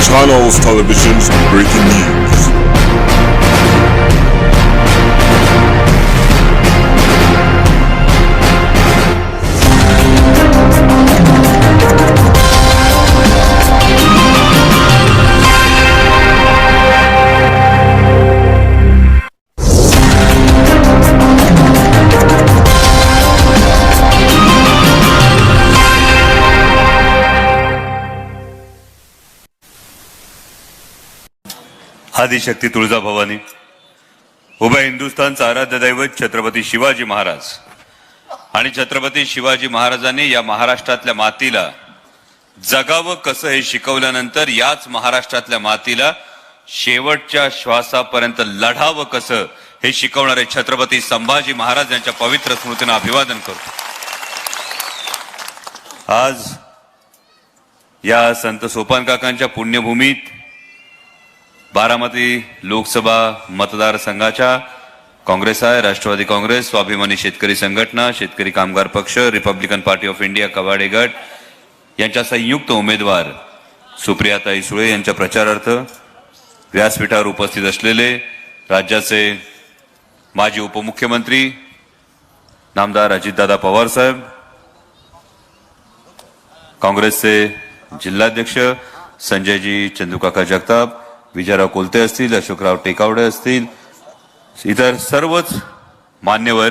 Channels Television's breaking news. Adishakti Tuljabhavani उभ्या हिंदुस्थानचं आराध्य दैवत छत्रपती शिवाजी महाराज. आणि छत्रपती शिवाजी महाराजांनी या महाराष्ट्रातल्या मातीला जगावं कसं हे शिकवल्यानंतर याच महाराष्ट्रातल्या मातीला शेवटच्या श्वासापर्यंत लढावं कसं हे शिकवणारे छत्रपती संभाजी महाराज यांच्या पवित्र स्मृतींना अभिवादन करतो आज या संत सोपान काकांच्या पुण्यभूमीत बारामती लोकसभा मतदारसंघाच्या काँग्रेस आहे राष्ट्रवादी काँग्रेस स्वाभिमानी शेतकरी संघटना शेतकरी कामगार पक्ष Republican party of India Kawade गट यांच्या संयुक्त उमेदवार सुप्रियाताई सुळे यांच्या प्रचारार्थ व्यासपीठावर उपस्थित असलेले राज्याचे माजी उपमुख्यमंत्री नामदार अजितदादा पवार साहेब काँग्रेसचे जिल्हाध्यक्ष संजयजी चंदुकाका जगताप विजयराव कोलते असतील अशोकराव टेकावडे असतील इतर सर्वच मान्यवर.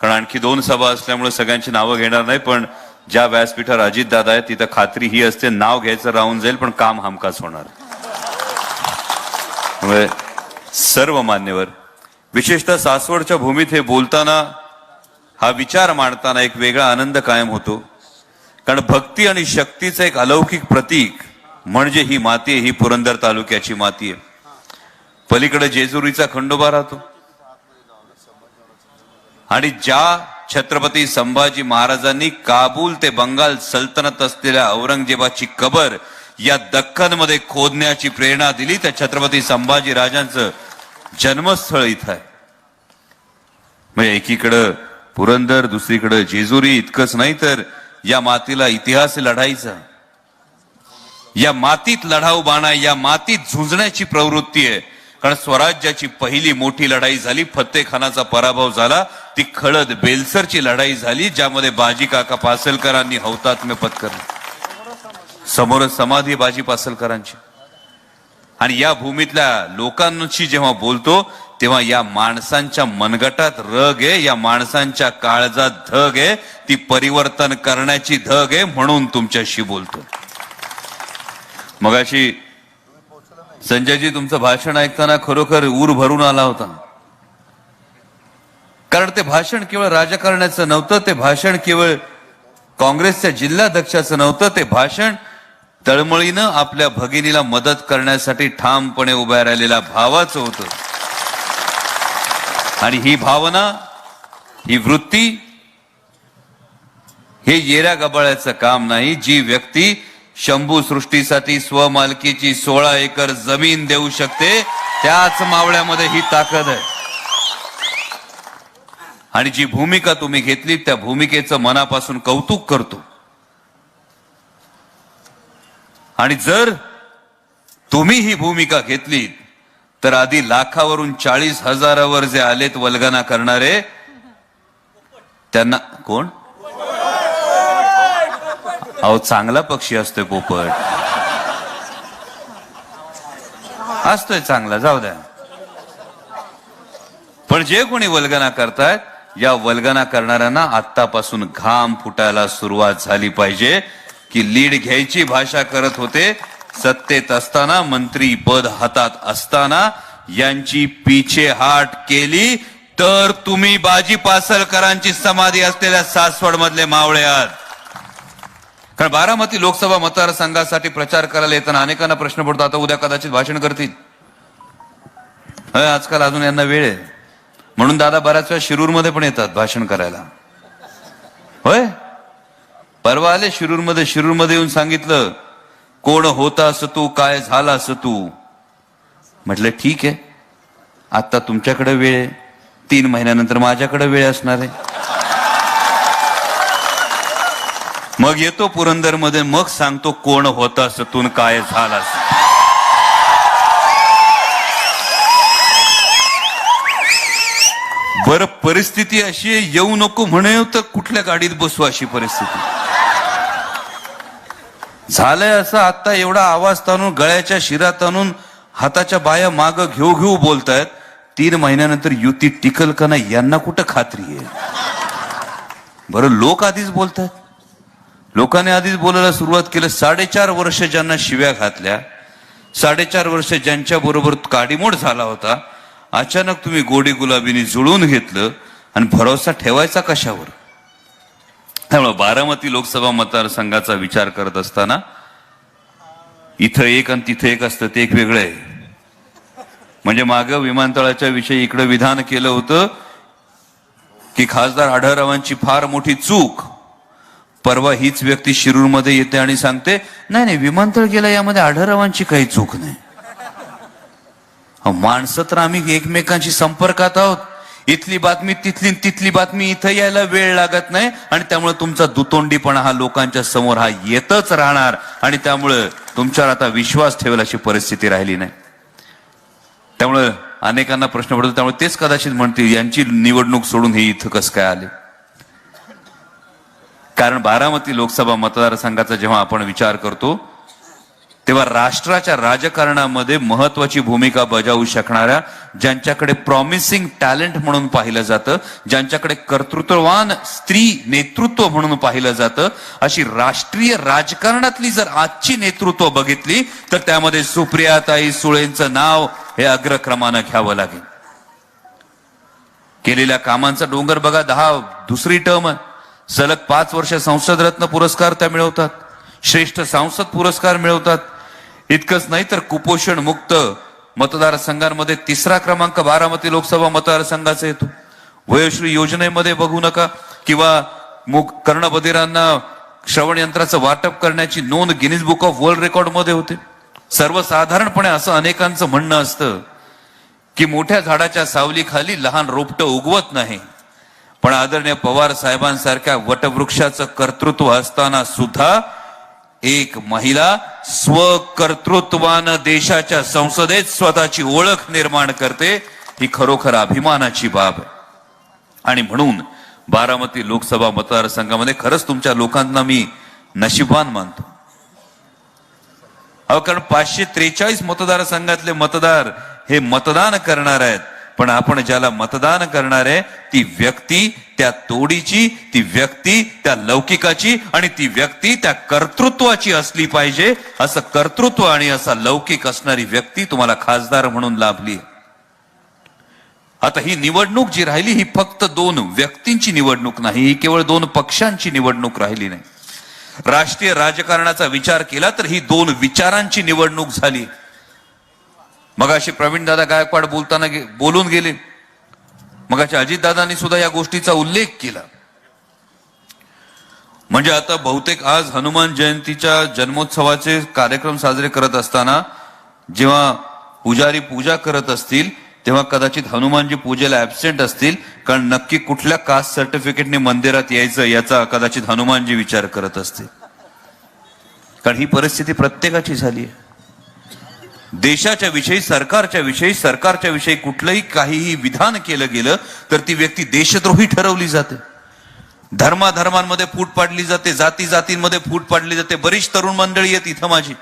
कारण आणखी दोन सभा असल्यामुळे सगळ्यांची नावं घेणार नाही पण ज्या व्यासपीठावर अजित दादा आहेत तिथं खात्री ही असते नाव घ्यायचं राहून जाईल पण काम हमखास होणार. त्यामुळे सर्व मान्यवर. विशेषतः सासवडच्या भूमीत हे बोलताना हा विचार मांडताना एक वेगळा आनंद कायम होतो. कारण भक्ती आणि शक्तीचं एक अलौकिक प्रतीक म्हणजे ही माती आहे, ही पुरंदर तालुक्याची माती आहे. पलीकडे जेजुरीचा खंडोबा राहतो. आणि ज्या छत्रपती संभाजी महाराजांनी काबूल ते बंगाल सल्तनत असलेल्या औरंगजेबाची कबर या दख्खनमध्ये खोदण्याची प्रेरणा दिली त्या छत्रपती संभाजी राजांचं जन्मस्थळ इथं आहे. म्हणजे एकीकडं पुरंदर दुसरीकडं जेजुरी इतकंच नाही तर या मातीला इतिहास लढायचा. लढाईचा या मातीत लढाऊ बाणा या मातीत झुंजण्याची प्रवृत्ती आहे. कारण स्वराज्याची पहिली मोठी लढाई झाली फत्तेखानाचा पराभव झाला ती खळद बेलसरची लढाई झाली ज्यामध्ये बाजी काका पासलकरांनी हौतात्म्य पत्करलं. समोर समाधी बाजी पासलकरांची. आणि या भूमीतल्या लोकांशी जेव्हा बोलतो तेव्हा या माणसांच्या मनगटात रग आहे या माणसांच्या काळजात धग आहे ती परिवर्तन करण्याची धग आहे म्हणून तुमच्याशी बोलतो. मगाशी संजयजी तुमचं भाषण ऐकताना खरोखर ऊर भरून आला होता. कारण ते भाषण केवळ राजकारण्याचं नव्हतं ते भाषण केवळ काँग्रेसच्या जिल्हाध्यक्षाचं नव्हतं ते भाषण तळमळीनं आपल्या भगिनीला मदत करण्यासाठी ठामपणे उभ्या राहिलेल्या भावाचं होतं. आणि ही भावना ही वृत्ती हे येऱ्या गबाळ्याचं काम नाही जी व्यक्ती शंभू सृष्टीसाठी स्वमालकीची सोळा एकर जमीन देऊ शकते त्याच मावळ्यामध्ये ही ताकद आहे. आणि जी भूमिका तुम्ही घेतली त्या भूमिकेचं मनापासून कौतुक करतो. आणि जर तुम्ही ही भूमिका घेतली तर आधी लाखावरून चाळीस हजारावर जे आलेत वल्गना करणारे त्यांना कोण? अहो चांगला पक्षी असतोय पोपट. असतोय चांगला जाऊ द्या. पण जे कोणी वल्गना करतायत या वल्गना करणाऱ्यांना आतापासून घाम फुटायला सुरुवात झाली पाहिजे की लीड घ्यायची भाषा करत होते सत्तेत असताना मंत्री पद हातात असताना यांची पिछे हाट केली तर तुम्ही बाजी पासलकरांची समाधी असलेल्या सासवड मधले मावळे आहात कारण बारामती लोकसभा मतदारसंघासाठी प्रचार करायला येताना अनेकांना प्रश्न पडतो आता उद्या कदाचित भाषण करतील. होय, आजकाल अजून यांना वेळ आहे. म्हणून दादा बऱ्याच वेळा शिरूरमध्ये पण येतात भाषण करायला. होय? परवा आले शिरूरमध्ये शिरूरमध्ये येऊन सांगितलं कोण होता असं तू काय झाला असं तू? म्हटलं ठीक आहे. आता तुमच्याकडे वेळ आहे. तीन महिन्यानंतर माझ्याकडे वेळ असणार आहे. मग येतो पुरंदरमध्ये मग सांगतो कोण होत तून काय झाला बर परिस्थिती अशी येऊ नको म्हणे तर कुठल्या गाडीत बसू अशी परिस्थिती. झालंय असं आता एवढा आवाज ताणून गळ्याच्या शिरात आणून हाताच्या बाया माग घेऊ घेऊ बोलतायत. तीन महिन्यानंतर युती टिकल का नाही यांना कुठं खात्री आहे? बरं लोक आधीच बोलतायत. लोकांनी आधीच बोलायला सुरुवात केलं साडेचार वर्ष ज्यांना शिव्या घातल्या साडेचार वर्ष ज्यांच्या बरोबर काडीमोड झाला होता अचानक तुम्ही गोडी गुलाबीने जुळून घेतलं आणि भरोसा ठेवायचा कशावर? त्यामुळे बारामती लोकसभा मतदारसंघाचा विचार करत असताना इथं एक आणि तिथं एक असतं ते एक वेगळं आहे. म्हणजे मागं विमानतळाच्या विषयी इकडं विधान केलं होतं की खासदार आढळरावांची फार मोठी चूक. परवा हीच व्यक्ती शिरूरमध्ये येते आणि सांगते नाही नाही विमानतळ गेला यामध्ये आढळरावांची काही चूक नाही. माणसं तर आम्ही एकमेकांशी संपर्कात आहोत. इथली बातमी तिथली तिथली बातमी इथं यायला वेळ लागत नाही आणि त्यामुळे तुमचा दुतोंडीपणा हा लोकांच्या समोर हा येतच राहणार आणि त्यामुळं तुमच्यावर आता विश्वास ठेवेल अशी परिस्थिती राहिली नाही. त्यामुळं अनेकांना प्रश्न पडतो त्यामुळे तेच कदाचित म्हणतील यांची निवडणूक सोडून हे इथं कसं काय आले? कारण बारामती लोकसभा मतदारसंघाचा जेव्हा आपण विचार करतो तेव्हा राष्ट्राच्या राजकारणामध्ये महत्वाची भूमिका बजावू शकणाऱ्या ज्यांच्याकडे प्रॉमिसिंग टॅलेंट म्हणून पाहिलं जातं ज्यांच्याकडे कर्तृत्ववान स्त्री नेतृत्व म्हणून पाहिलं जातं अशी राष्ट्रीय राजकारणातली जर आजची नेतृत्व बघितली तर त्यामध्ये सुप्रियाताई सुळेंचं नाव हे अग्रक्रमानं घ्यावं लागेल. केलेल्या कामांचा डोंगर बघा दहा दुसरी टर्म सलग पाच वर्ष संसदरत्न पुरस्कार त्या मिळवतात. श्रेष्ठ सांसद पुरस्कार मिळवतात. इतकंच नाही तर कुपोषण मुक्त मतदारसंघांमध्ये तिसरा क्रमांक बारामती लोकसभा मतदारसंघाचा येतो. वयोश्री योजनेमध्ये बघू नका किंवा मुक कर्णबधिरांना श्रवण यंत्राचं वाटप करण्याची नोंद गिनीज बुक ऑफ वर्ल्ड रेकॉर्डमध्ये होते. सर्वसाधारणपणे असं अनेकांचं म्हणणं असतं की मोठ्या झाडाच्या सावलीखाली लहान रोपटं उगवत नाही. पण आदरणीय पवार साहेबांसारख्या वटवृक्षाचं कर्तृत्व असताना सुद्धा एक महिला स्वकर्तृत्वानं देशाच्या संसदेत स्वतःची ओळख निर्माण करते ही खरोखर अभिमानाची बाब आहे. आणि म्हणून बारामती लोकसभा मतदारसंघामध्ये खरंच तुमच्या लोकांना मी नशिबान मानतो. अहो कारण पाचशे त्रेचाळीस मतदारसंघातले मतदार हे मतदान करणार आहेत. पण आपण ज्याला मतदान करणार आहे ती व्यक्ती त्या तोडीची ती व्यक्ती त्या लौकिकाची आणि ती व्यक्ती त्या कर्तृत्वाची असली पाहिजे. असं कर्तृत्व आणि असा लौकिक असणारी व्यक्ती तुम्हाला खासदार म्हणून लाभली आता ही निवडणूक जी राहिली ही फक्त दोन व्यक्तींची निवडणूक नाही ही केवळ दोन पक्षांची निवडणूक राहिली नाही. राष्ट्रीय राजकारणाचा विचार केला तर ही दोन विचारांची निवडणूक झाली. मग अशी प्रवीण दादा गायकवाड बोलताना गे- बोलून गेले. मग अजितदादांनी सुद्धा या गोष्टीचा उल्लेख केला. म्हणजे आता बहुतेक आज हनुमान जयंतीच्या जन्मोत्सवाचे कार्यक्रम साजरे करत असताना जेव्हा पुजारी पूजा करत असतील तेव्हा कदाचित हनुमानजी पूजेला ऍबसेंट असतील कारण नक्की कुठल्या कास्ट सर्टिफिकेटने मंदिरात यायचं याचा कदाचित हनुमानजी विचार करत असतील. कारण ही परिस्थिती प्रत्येकाची झाली आहे. देशाच्या विषयी सरकारच्या विषयी सरकारच्या विषयी कुठलंही काहीही विधान केलं गेलं तर ती व्यक्ती देशद्रोही ठरवली जाते. धर्माधर्मांमध्ये फूट पाडली जाते जाती जातींमध्ये फूट पाडली जाते. बरीच तरुण मंडळी आहेत इथं माझी.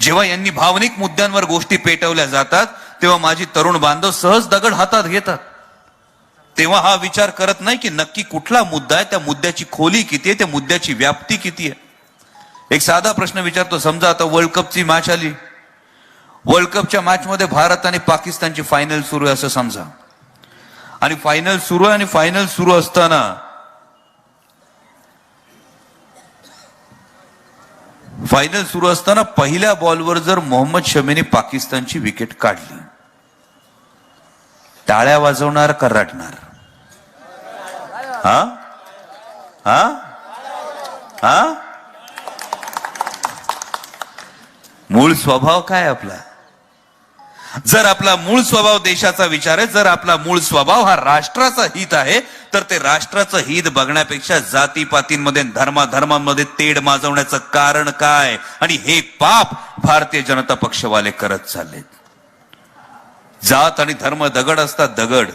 जेव्हा यांनी भावनिक मुद्द्यांवर गोष्टी पेटवल्या जातात तेव्हा माझी तरुण बांधव सहज दगड हातात घेतात. तेव्हा हा विचार करत नाही की नक्की कुठला मुद्दा आहे त्या मुद्द्याची खोली किती आहे त्या मुद्द्याची व्याप्ती किती आहे. एक साधा प्रश्न विचारतो. समजा आता वर्ल्ड कपची मॅच आली. वर्ल्ड कपच्या मॅचमध्ये भारत आणि पाकिस्तानची फायनल सुरू आहे असं समजा. आणि फायनल सुरू आहे आणि फायनल सुरू असताना फायनल सुरू असताना पहिल्या बॉलवर जर मोहम्मद शमीने पाकिस्तानची विकेट काढली टाळ्या वाजवणार का रडणार? हा? हा? हा? मूळ स्वभाव काय आपला? जर आपला मूळ स्वभाव देशाचा विचार आहे जर आपला मूळ स्वभाव हा राष्ट्राचा हित आहे तर ते राष्ट्राचं हित बघण्यापेक्षा जातीपातींमध्ये धर्माधर्मांमध्ये तेढ माजवण्याचं कारण काय? आणि हे पाप भारतीय जनता पक्षवाले करत चाललेत. जात आणि धर्म दगड असतात दगड.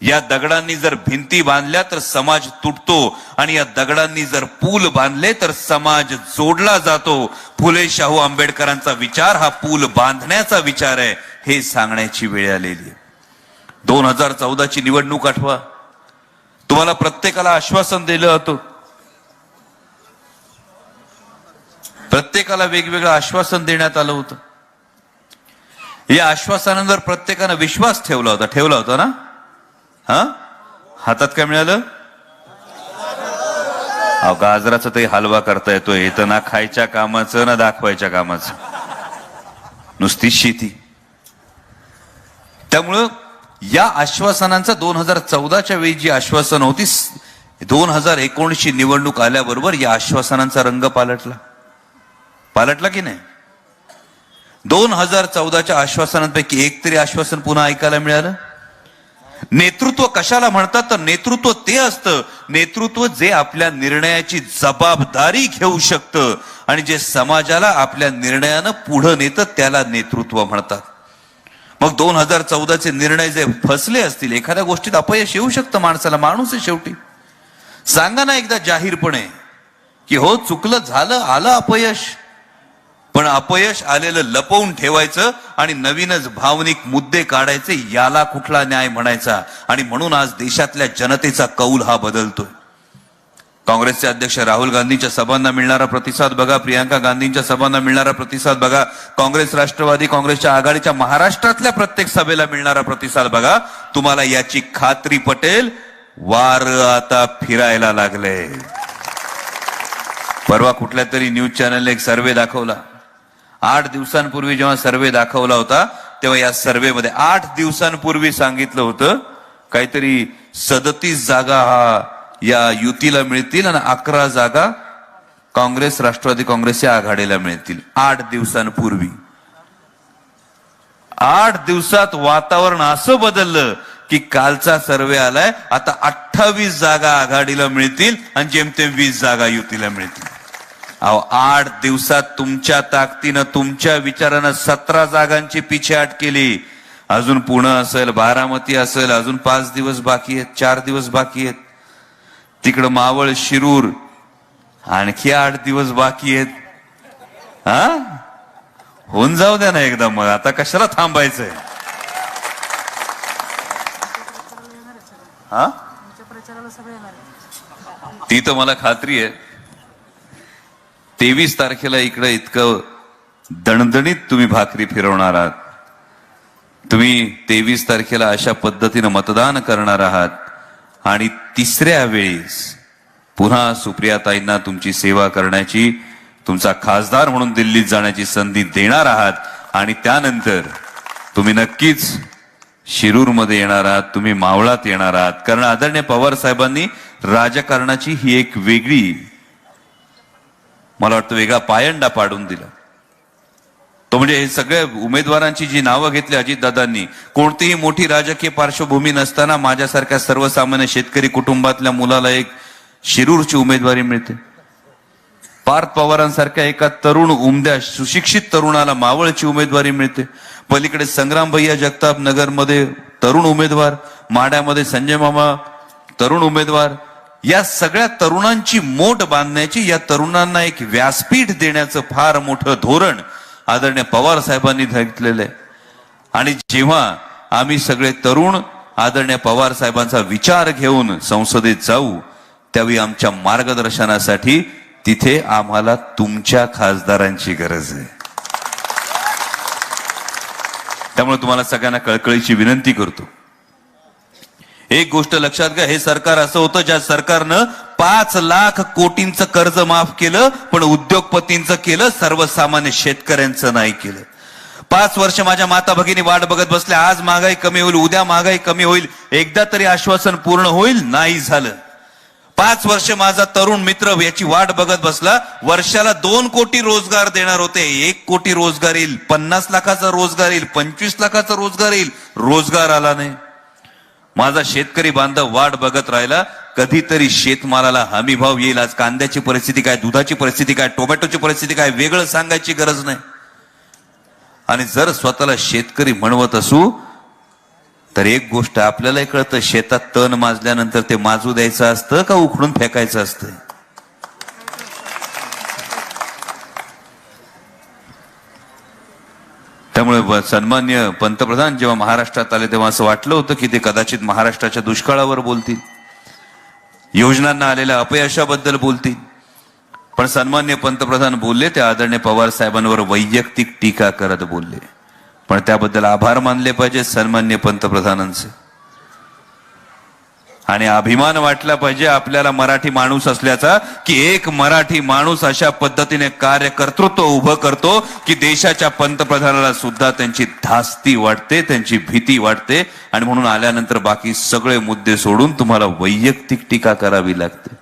या दगडांनी जर भिंती बांधल्या तर समाज तुटतो आणि या दगडांनी जर पूल बांधले तर समाज जोडला जातो. फुले शाहू आंबेडकरांचा विचार हा पूल बांधण्याचा विचार आहे हे सांगण्याची वेळ आलेली आहे. दोन हजार चौदाची निवडणूक आठवा. तुम्हाला प्रत्येकाला आश्वासन दिलं होतं प्रत्येकाला वेगवेगळं आश्वासन देण्यात आलं होतं. या आश्वासनांवर प्रत्येकानं विश्वास ठेवला होता ठेवला होता ना? हा? हातात काय मिळालं? अहो गाजराचा तरी हलवा करता येतोय. हे तर ना खायच्या कामाचं ना दाखवायच्या कामाचं. नुसती शेती. त्यामुळं या आश्वासनांचा दोन हजार चौदाच्या वेळी जी आश्वासन होती दोन हजार एकोणीसची निवडणूक आल्याबरोबर या आश्वासनांचा रंग पालटला. पालटला की नाही? दोन हजार चौदाच्या आश्वासनांपैकी एक तरी आश्वासन पुन्हा ऐकायला मिळालं? नेतृत्व कशाला म्हणतात? तर नेतृत्व ते असतं. नेतृत्व जे आपल्या निर्णयाची जबाबदारी घेऊ शकतं आणि जे समाजाला आपल्या निर्णयानं पुढं नेतं त्याला नेतृत्व म्हणतात. मग दोन हजार चौदाचे निर्णय जे फसले असतील एखाद्या गोष्टीत अपयश येऊ शकतं माणसाला माणूस आहे शेवटी. सांगा ना एकदा जाहीरपणे की हो चुकलं झालं आलं अपयश. पण अपयश आलेलं लपवून ठेवायचं आणि नवीनच भावनिक मुद्दे काढायचे याला कुठला न्याय म्हणायचा? आणि म्हणून आज देशातल्या जनतेचा कौल हा बदलतोय. काँग्रेसचे अध्यक्ष राहुल गांधींच्या सभांना मिळणारा प्रतिसाद बघा प्रियांका गांधींच्या सभांना मिळणारा प्रतिसाद बघा काँग्रेस राष्ट्रवादी काँग्रेसच्या आघाडीच्या महाराष्ट्रातल्या प्रत्येक सभेला मिळणारा प्रतिसाद बघा. तुम्हाला याची खात्री पटेल वार आता फिरायला लागले. परवा कुठल्या तरी न्यूज चॅनलने एक सर्वे दाखवला. आठ दिवसांपूर्वी जेव्हा सर्वे दाखवला होता तेव्हा या सर्वेमध्ये आठ दिवसांपूर्वी सांगितलं होतं काहीतरी सदतीस जागा हा या युतीला मिळतील आणि अकरा जागा काँग्रेस राष्ट्रवादी काँग्रेस या आघाडीला मिळतील. आठ दिवसांपूर्वी. आठ दिवसात वातावरण असं बदललं की कालचा सर्वे आलाय आता अठ्ठावीस जागा आघाडीला मिळतील आणि जेमतेम वीस जागा युतीला मिळतील. अहो आठ दिवसात तुमच्या ताकदीनं तुमच्या विचारानं सतरा जागांची पिछेहाट केली. अजून पुणे असेल बारामती असेल अजून पाच दिवस बाकी आहेत चार दिवस बाकी आहेत. तिकडं मावळ शिरूर आणखी आठ दिवस बाकी आहेत. हा होऊन जाऊ द्या ना एकदा मग आता कशाला थांबायचंय? हा ती तर मला खात्री आहे. तेवीस तारखेला इकडं इतकं दणदणीत तुम्ही भाकरी फिरवणार आहात. तुम्ही तेवीस तारखेला अशा पद्धतीनं मतदान करणार आहात. आणि तिसऱ्या वेळेस पुन्हा सुप्रियाताईंना तुमची सेवा करण्याची तुमचा खासदार म्हणून दिल्लीत जाण्याची संधी देणार आहात. आणि त्यानंतर तुम्ही नक्कीच शिरूरमध्ये येणार आहात तुम्ही मावळात येणार आहात. कारण आदरणीय पवार साहेबांनी राजकारणाची ही एक वेगळी मला वाटतं वेगळा पायंडा पाडून दिला. तो म्हणजे हे सगळ्या उमेदवारांची जी नावं घेतली अजितदादांनी कोणतीही मोठी राजकीय पार्श्वभूमी नसताना माझ्यासारख्या सर्वसामान्य शेतकरी कुटुंबातल्या मुलाला एक शिरूरची उमेदवारी मिळते. पार्थ पवारांसारख्या एका तरुण उमद्या सुशिक्षित तरुणाला मावळची उमेदवारी मिळते. पलीकडे संग्राम भैया जगताप नगरमध्ये तरुण उमेदवार माड्यामध्ये संजय मामा तरुण उमेदवार या सगळ्या तरुणांची मोठ बांधण्याची या तरुणांना एक व्यासपीठ देण्याचं फार मोठं धोरण आदरणीय पवार साहेबांनी घेतलेलं आहे. आणि जेव्हा आम्ही सगळे तरुण आदरणीय पवार साहेबांचा विचार घेऊन संसदेत जाऊ त्यावेळी आमच्या मार्गदर्शनासाठी तिथे आम्हाला तुमच्या खासदारांची गरज आहे. त्यामुळे तुम्हाला सगळ्यांना कळकळीची विनंती करतो. एक गोष्ट लक्षात घ्या हे सरकार असं होतं ज्या सरकारनं पाच लाख कोटींचं कर्ज माफ केलं पण उद्योगपतींचं केलं सर्वसामान्य शेतकऱ्यांचं नाही केलं. पाच वर्ष माझ्या माता भगिनी वाट बघत बसल्या आज महागाई कमी होईल उद्या महागाई कमी होईल एकदा तरी आश्वासन पूर्ण होईल नाही झालं. पाच वर्ष माझा तरुण मित्र याची वाट बघत बसला वर्षाला दोन कोटी रोजगार देणार होते एक कोटी रोजगार येईल पन्नास लाखाचा रोजगार येईल पंचवीस लाखाचा रोजगार येईल रोजगार आला नाही. माझा शेतकरी बांधव वाट बघत राहिला कधीतरी शेतमालाला हमी भाव येईल. आज कांद्याची परिस्थिती काय दुधाची परिस्थिती काय टोमॅटोची परिस्थिती काय वेगळं सांगायची गरज नाही. आणि जर स्वतःला शेतकरी म्हणवत असू तर एक गोष्ट आपल्यालाही कळतं शेतात तण माजल्यानंतर ते माजू द्यायचं असतं का उखडून फेकायचं असतं? त्यामुळे सन्मान्य पंतप्रधान जेव्हा महाराष्ट्रात आले तेव्हा असं वाटलं होतं की ते कदाचित महाराष्ट्राच्या दुष्काळावर बोलतील. योजनांना आलेल्या अपयशाबद्दल बोलतील. पण सन्मान्य पंतप्रधान बोलले ते आदरणीय पवार साहेबांवर वैयक्तिक टीका करत बोलले. पण त्याबद्दल आभार मानले पाहिजे सन्मान्य पंतप्रधानांचे. आणि अभिमान वाटला पाहिजे आपल्याला मराठी माणूस असल्याचा की एक मराठी माणूस अशा पद्धतीने कार्य कर्तृत्व उभं करतो की देशाच्या पंतप्रधानाला सुद्धा त्यांची धास्ती वाटते त्यांची भीती वाटते. आणि म्हणून आल्यानंतर बाकी सगळे मुद्दे सोडून तुम्हाला वैयक्तिक टीका करावी लागते.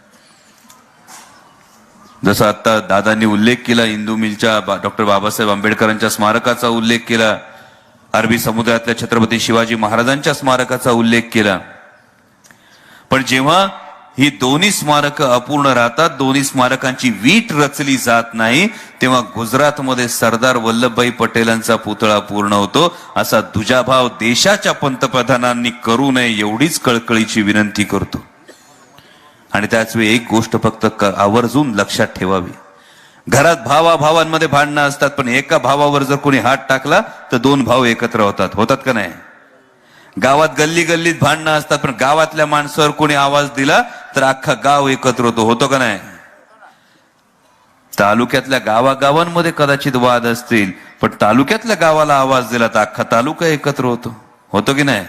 जसं आता दादांनी उल्लेख केला इंदू मिलच्या डॉक्टर बाबासाहेब आंबेडकरांच्या स्मारकाचा उल्लेख केला. अरबी समुद्रातल्या छत्रपती शिवाजी महाराजांच्या स्मारकाचा उल्लेख केला. पण जेव्हा ही दोन्ही स्मारकं अपूर्ण राहतात दोन्ही स्मारकांची वीट रचली जात नाही तेव्हा गुजरातमध्ये सरदार वल्लभभाई पटेलांचा पुतळा पूर्ण होतो. असा दुजाभाव देशाच्या पंतप्रधानांनी करू नये एवढीच कळकळीची विनंती करतो. आणि त्याच वेळी एक गोष्ट फक्त क- आवर्जून लक्षात ठेवावी. घरात भावा भावांमध्ये भांडणं असतात पण एका भावावर जर कोणी हात टाकला तर दोन भाव एकत्र होतात. होतात का नाही? गावात गल्ली गल्लीत भांडणं असतात पण गावातल्या माणसावर कोणी आवाज दिला तर अख्खा गाव एकत्र होतो. होतो का नाही? तालुक्यातल्या गावागावांमध्ये कदाचित वाद असतील पण तालुक्यातल्या गावाला आवाज दिला तर अख्खा तालुका एकत्र होतो. होतो की नाही?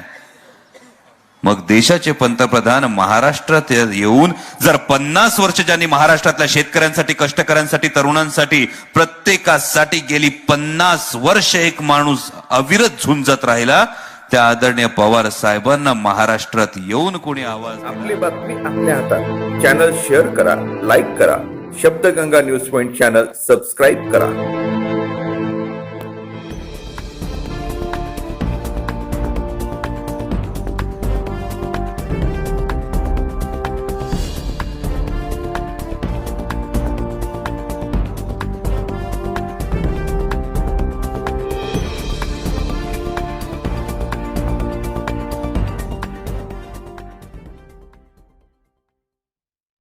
मग देशाचे पंतप्रधान महाराष्ट्रात येऊन जर पन्नास वर्ष ज्यांनी महाराष्ट्रातल्या शेतकऱ्यांसाठी कष्टकऱ्यांसाठी तरुणांसाठी प्रत्येकासाठी गेली पन्नास वर्ष एक माणूस अविरत झुंजत राहिला त्या आदरणीय पवार साहेबांना महाराष्ट्रात येऊन कोणी आवाज आपली बातमी आपल्या हातात. चॅनल शेअर करा लाईक करा. Shabdganga news point channel subscribe करा.